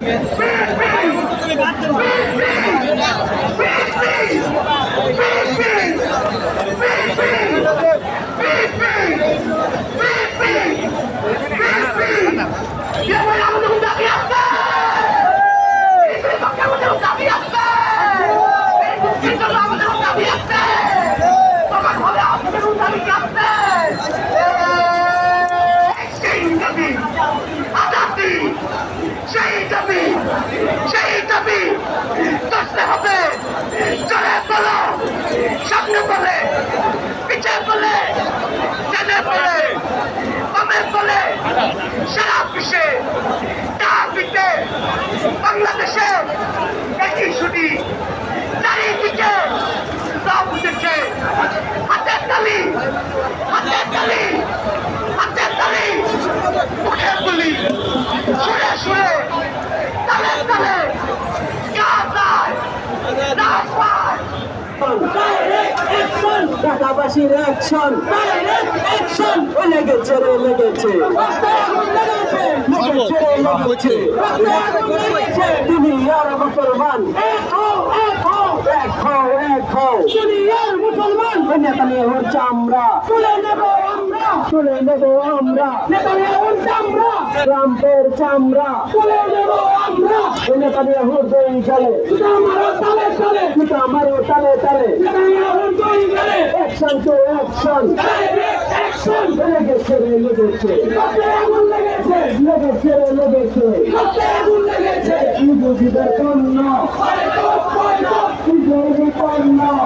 সেই ঢাকাবাসীর action action লেগেছে রে লেগেছে। লেগেছে লেগেছে। দুনিয়ার মুসলমান। এক হও এক হও তুমি আর এক হও দুনিয়ার মুসলমান আমরা। তুলে নেব আমরা। তুলে নেব আমরা। চামড়া ট্রাম্পের চামড়া। তুলে নেব আমরা। নেতানিয়াহুর দই গেলে আমারও তালে তালে আমারও তালে তালে নেতানিয়াহুর দই গেলে অ্যাকশন টু অ্যাকশন অ্যাকশন লেগেছে রে লেগেছে। আগুন লেগেছে। লেগেছে রে লেগেছে। আগুন লেগেছে। ইহুদিদের পণ্য ইসরায়েলি পণ্য আমেরিকান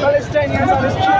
Palestinians are destroyed.